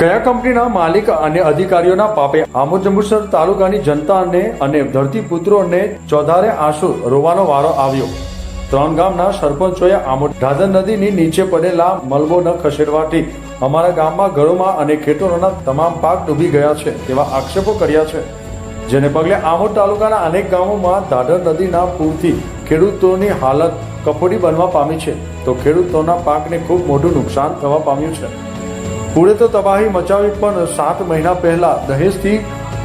કયા કંપનીના માલિક અને અધિકારીઓના પાપે આમોદ જંબુસર તાલુકાની જનતાને અને ધરતીપુત્રોને ચોધારે આંસુ રોવાનો વારો આવ્યો. ત્રણ ગામના સરપંચોએ આમોદ ઢાદર નદીની નીચે પડેલા મલબો ન ખસેડવાથી અમારા ગામમાં ઘરોમાં અને ખેતરોના તમામ પાક ડૂબી ગયા છે તેવા આક્ષેપો કર્યા છે. જેને પગલે આમોદ તાલુકાના અનેક ગામોમાં દાદર નદીના પૂરથી ખેડૂતોની હાલત કફોડી બનવા પામી છે. તો ખેડૂતોના પાકને ખૂબ મોટું નુકસાન થવા પામ્યું છે. પૂરે તો તબાહી મચાવી પણ સાત મહિના પહેલા દહેજથી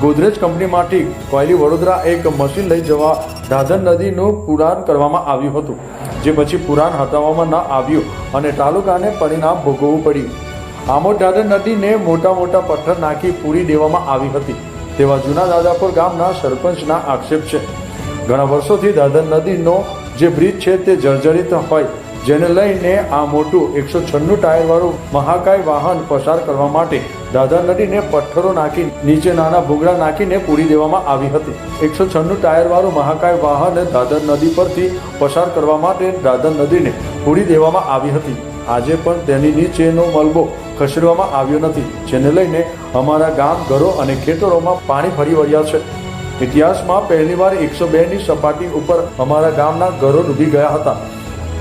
ગોદરેજ કંપનીમાંથી કોયલી વડોદરા એક મશીન લઈ જવા દાદર નદીનું પુરાણ કરવામાં આવ્યું હતું, જે પછી પુરાણ હટાવવામાં ન આવ્યું અને તાલુકાને પરિણામ ભોગવવું પડ્યું. આમોદ દાદર નદીને મોટા મોટા પથ્થર નાખી પૂરી દેવામાં આવી હતી, તેવા જૂના દાદાપુર ગામના સરપંચના આક્ષેપ છે. ઘણા વર્ષોથી દાદર નદીનો જે બ્રિજ છે તે જર્જરિત હોય જેને લઈને આ મોટું એકસો છન્નું ટાયરવાળું મહાકાય વાહન પસાર કરવા માટે દાદર નદીને પથ્થરો નાખી નીચે નાના ભૂગળા નાખીને પૂરી દેવામાં આવી હતી. એકસો છન્નું ટાયરવાળું મહાકાય વાહન દાદર નદી પરથી પસાર કરવા માટે દાદર નદીને પૂરી દેવામાં આવી હતી. આજે પણ તેની નીચેનો મલબો ખસેડવામાં આવ્યો નથી, જેને લઈને અમારા ગામ, ઘરો અને ખેતરોમાં પાણી ફરી વળ્યા છે. ઇતિહાસમાં પહેલીવાર એકસો બેની સપાટી ઉપર અમારા ગામના ઘરો ડૂબી ગયા હતા.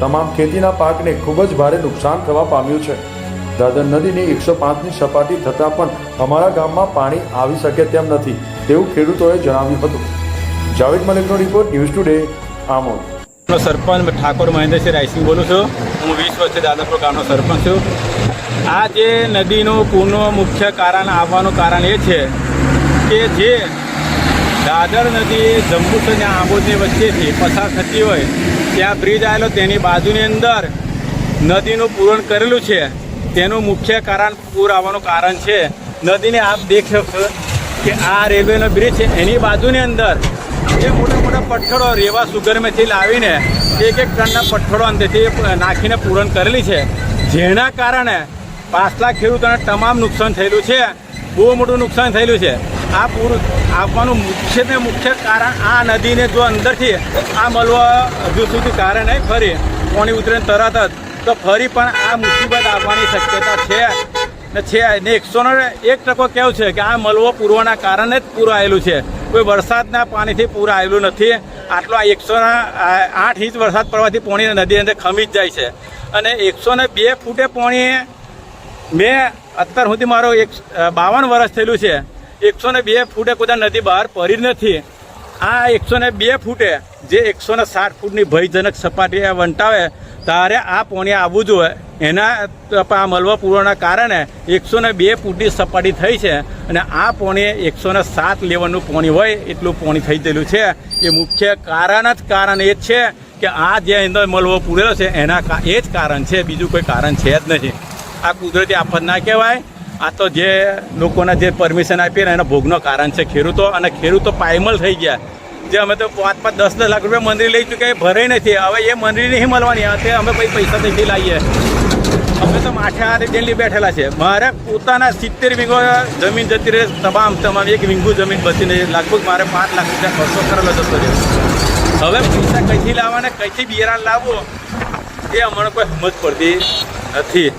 તમામ ખેતીના પાકને ખૂબ જ ભારે નુકસાન થવા પામ્યું છે. દાદર નદીની એકસો પાંચની સપાટી થતાં પણ અમારા ગામમાં પાણી આવી શકે તેમ નથી, તેવું ખેડૂતોએ જણાવ્યું હતું. Javed મલિકનો report news today, Amod. Sarpanch Thakor Mahendrasinh Raysinh બોલું છું. હું વીસ વર્ષથી દાદરપુર ગામનો સરપંચ છું. આ જે નદીનું પૂરનું મુખ્ય કારણ આવવાનું કારણ એ છે કે જે દાદર નદી જંબુસ અને આંબોદની વચ્ચેથી પસાર થતી હોય, ત્યાં બ્રિજ આવેલો, તેની બાજુની અંદર નદીનું પૂરણ કરેલું છે. તેનું મુખ્ય કારણ પૂર આવવાનું કારણ છે. નદીને આપ દેખ શકશો કે આ રેલવેનો બ્રિજ છે. એની બાજુની અંદર એ મોટા મોટા પથ્થરો રેવા સુગરમેથી લાવીને એક એક ટનના પથ્થરો અંદરથી નાખીને પૂરણ કરેલી છે. જેના કારણે પાછલા ખેડૂતોને તમામ નુકસાન થયેલું છે. બહુ મોટું નુકસાન થયેલું છે. આ પૂર આવવાનું ને મુખ્ય કારણ આ નદીને જો અંદરથી આ મળવા હજુ સુધી કારણ નહીં, ફરી પાણી ઉતરે તરત જ તો ફરી પણ આ મુસીબત આવવાની શક્યતા છે ને છે ને એકસો એક ટકો કેવું છે કે આ મળવો પૂરવાના કારણે જ પૂર આવેલું છે. કોઈ વરસાદના પાણીથી પૂર આવેલું નથી. આટલો આ એકસો આઠ ઇંચ વરસાદ પડવાથી પોણી નદી અંદર ખમી જ જાય છે. અને એકસો બે ફૂટે પોણીએ મેં અત્યાર સુધી મારો એક બાવન વર્ષ થયેલું છે. એકસો ને બે ફૂટે કોઈ નદી બહાર પડી નથી. આ એકસો ને બે ફૂટે જે એકસો ને સાઠ ફૂટની ભયજનક સપાટી વંટાવે, તારે આ પોણી આવવું જોઈએ. એના આ મળવા પૂરવાના કારણે એકસો ને બે ફૂટની સપાટી થઈ છે અને આ પોણી એકસો ને સાત લેવલનું પોણી હોય એટલું પોણી થઈ ગયેલું છે. એ મુખ્ય કારણ જ કારણ એ જ છે કે આ જે અંદર મલવો પૂરેલો છે એના એ જ કારણ છે. બીજું કોઈ કારણ છે જ નથી. આ કુદરતી આફત ના કહેવાય. આ તો જે લોકોના જે પરમિશન આપી ને એના ભોગનો કારણ છે ખેડૂતો. અને ખેડૂતો પાયમલ થઈ ગયા. જે અમે તો પાંચ પાંચ દસ દસ લાખ રૂપિયા મંદિર લઈ ચૂક્યા, એ ભરાઈ નથી. હવે એ મંદિર નહીં મળવાની. તે અમે પછી પૈસા નથી લાવીએ અમે તો માથે હારે દિલ્હી બેઠેલા છે. મારે પોતાના સિત્તેર વીઘો જમીન જતી રહે. તમામ તમામ એક વીંગુ જમીન બચીને લગભગ મારે પાંચ લાખ રૂપિયા ખર્ચો કરેલો જતો રહ્યો. હવે પૈસા કઈથી લાવવાને? કઈથી બિયારણ લાવવો? એ અમને કોઈ સમજ પડતી નથી.